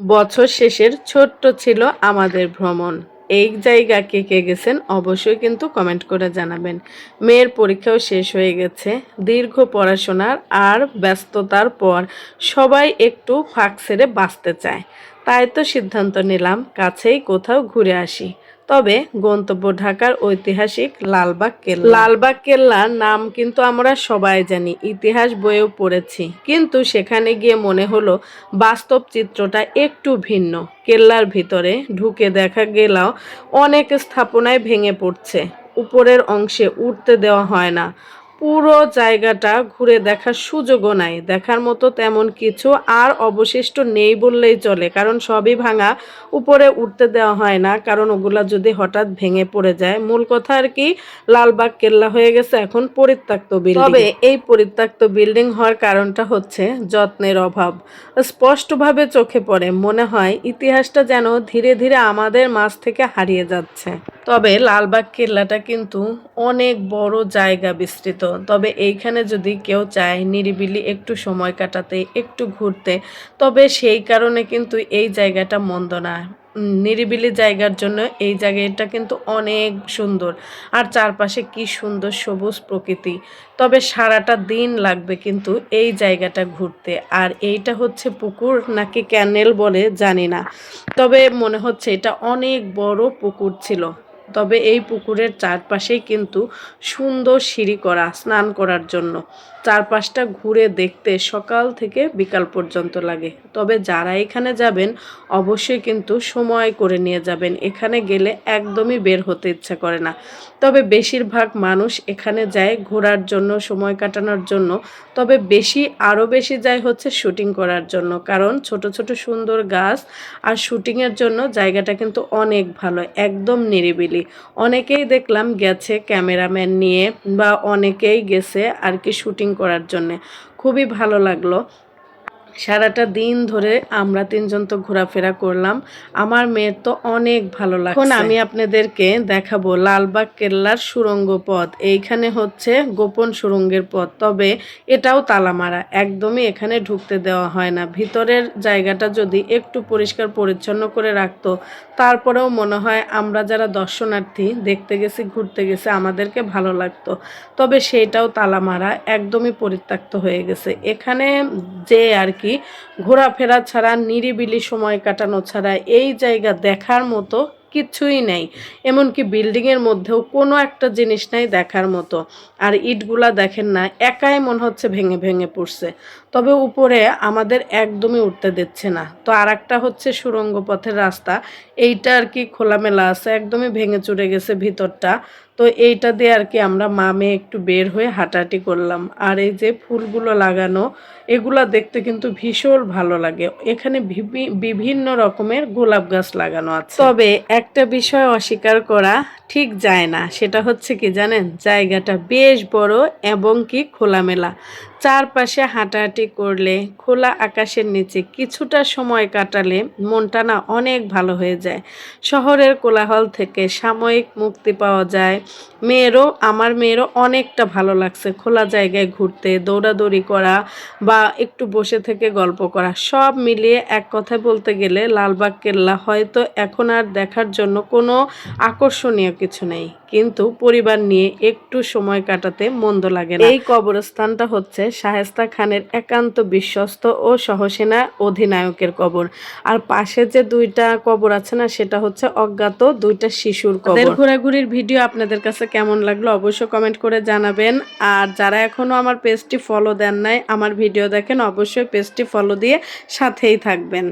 বছর শেষের ছোট্ট ছিল আমাদের ভ্রমণ। এই জায়গা কে কে গেছেন অবশ্যই কিন্তু কমেন্ট করে জানাবেন। মেয়ের পরীক্ষাও শেষ হয়ে গেছে। দীর্ঘ পড়াশোনার আর ব্যস্ততার পর সবাই একটু ফাঁক ছেড়ে বাঁচতে চায়। তাই তো সিদ্ধান্ত নিলাম, কাছেই কোথাও ঘুরে আসি। তবে গন্তব্য ঢাকার ঐতিহাসিক লালবাগ কেল্লা। লালবাগ কেল্লার নাম কিন্তু আমরা সবাই জানি, ইতিহাস বইয়েও পড়েছি। কিন্তু সেখানে গিয়ে মনে হলো বাস্তব চিত্রটা একটু ভিন্ন। কেল্লার ভিতরে ঢুকে দেখা গেলেও অনেক স্থাপনায় ভেঙে পড়ছে। উপরের অংশে উঠতে দেওয়া হয় না। পুরো জায়গাটা ঘুরে দেখার সুযোগও নাই। দেখার মতো তেমন কিছু আর অবশিষ্ট নেই বললেই চলে, কারণ সবই ভাঙা উপরে উঠতে দেওয়া হয় না, কারণ ওগুলা যদি হঠাৎ ভেঙে পড়ে যায়, মূল কথা আর কি, লালবাগ কেল্লা হয়ে গেছে এখন পরিত্যক্ত বিল্ডিং তবে এই পরিত্যক্ত বিল্ডিং হওয়ার কারণটা হচ্ছে যত্নের অভাব। স্পষ্টভাবে চোখে পড়ে, মনে হয় ইতিহাসটা যেন ধীরে ধীরে আমাদের মাঝ থেকে হারিয়ে যাচ্ছে। তবে লালবাগ কেল্লাটা কিন্তু অনেক বড় জায়গা বিস্তৃত। তবে এইখানে যদি কেউ চায় নিরিবিলি একটু সময় কাটাতে, একটু ঘুরতে, তবে সেই কারণে কিন্তু এই জায়গাটা মন্দ না। নিরিবিলি জায়গার জন্য এই জায়গাটা কিন্তু অনেক সুন্দর। আর চারপাশে কি সুন্দর সবুজ প্রকৃতি। তবে সারাটা দিন লাগবে কিন্তু এই জায়গাটা ঘুরতে। আর এইটা হচ্ছে পুকুর নাকি ক্যানেল বলে জানি না। তবে মনে হচ্ছে এটা অনেক বড় পুকুর ছিল। তবে এই পুকুরের চারপাশেই কিন্তু সুন্দর সিঁড়ি করা, স্নান করার জন্য। চারপাশটা ঘুরে দেখতে সকাল থেকে বিকাল পর্যন্ত লাগে। তবে যারা এখানে যাবেন, অবশ্যই কিন্তু সময় করে নিয়ে যাবেন। এখানে গেলে একদমই বের হতে ইচ্ছা করে না। তবে বেশিরভাগ মানুষ এখানে যায় ঘোরার জন্য, সময় কাটানোর জন্য। তবে বেশি, আরও বেশি যায় হচ্ছে শুটিং করার জন্য। কারণ ছোট ছোট সুন্দর গাছ আর শুটিংয়ের জন্য জায়গাটা কিন্তু অনেক ভালো, একদম নিরিবিলি। অনেকেই দেখলাম গেছে ক্যামেরাম্যান নিয়ে বা অনেকেই গেছে আর কি শুটিং করার জন্যে। খুবই ভালো লাগল। সারাটা দিন ধরে আমরা তিনজন তো ঘোরাফেরা করলাম। আমার মেয়ের তো অনেক ভালো লাগছে। এখন আমি আপনাদেরকে দেখাবো লালবাগ কেল্লার সুরঙ্গ পথ। এইখানে হচ্ছে গোপন সুরঙ্গের পথ। তবে এটাও তালামারা। একদমই এখানে ঢুকতে দেওয়া হয় না। ভিতরের জায়গাটা যদি একটু পরিষ্কার পরিচ্ছন্ন করে রাখতো, তারপরেও মনে হয় আমরা যারা দর্শনার্থী দেখতে গেছি, ঘুরতে গেছি, আমাদেরকে ভালো লাগতো। তবে সেটাও তালামারা একদমই পরিত্যক্ত হয়ে গেছে। এখানে যে আর কি ঘোরাফেরা ছাড়া, নিরিবিলি সময় কাটানো ছাড়া এই জায়গা দেখার মতো কিছুই নেই। এমনকি বিল্ডিংয়ের মধ্যেও কোনো একটা জিনিস নাই দেখার মতো। আর ইটগুলা দেখেন না, একাই মনে হচ্ছে ভেঙে ভেঙে পড়ছে। তবে উপরে আমাদের একদমই উঠতে দিচ্ছে না। তো আর একটা হচ্ছে সুরঙ্গ পথের রাস্তা। এইটা আর কি খোলামেলা আছে, একদমই ভেঙে চুরে গেছে ভিতরটা। তো এইটা দিয়ে আর কি আমরা মামে একটু বের হয়ে হাঁটাহাঁটি করলাম। আর এই যে ফুলগুলো লাগানো, এগুলা দেখতে কিন্তু ভীষণ ভালো লাগে। এখানে বিভিন্ন রকমের গোলাপ গাছ লাগানো আছে। তবে একটা বিষয় অস্বীকার করা ঠিক যায় না। সেটা হচ্ছে কি জানেন? জায়গাটা বেশ বড় এবং কি খোলামেলা। চারপাশে হাঁটাহাঁটি করলে খোলা আকাশের নিচে কিছুটা সময় কাটালে মনটা না অনেক ভালো হয়ে যায়। শহরের কোলাহল থেকে সাময়িক মুক্তি পাওয়া যায়। মেয়েরও, আমার মেয়েরও অনেকটা ভালো লাগছে। খোলা জায়গায় ঘুরতে, দৌড়াদৌড়ি করা বা একটু বসে থেকে গল্প করা। সব মিলিয়ে এক কথায় বলতে গেলে লালবাগ কেল্লা হয়তো এখন আর দেখার জন্য কোনো আকর্ষণীয় কিছু নেই। কিন্তু পরিবার নিয়ে একটু সময় কাটাতে মন্দ লাগে না। এই কবরস্থানটা হচ্ছে শাহেস্তা খানের একান্ত বিশ্বস্ত ও সহসেনা অধিনায়কের কবর। আর পাশে যে দুইটা কবর আছে না সেটা হচ্ছে অজ্ঞাত দুইটা শিশুর কবর। ঘোরাঘুরির ভিডিও আপনাদের কাছে কেমন লাগল অবশ্যই কমেন্ট করে জানাবেন। আর যারা এখনও আমার পেজটি ফলো দেন নাই আমার ভিডিও দেখেন অবশ্যই পেজটি ফলো দিয়ে সাথেই থাকবেন।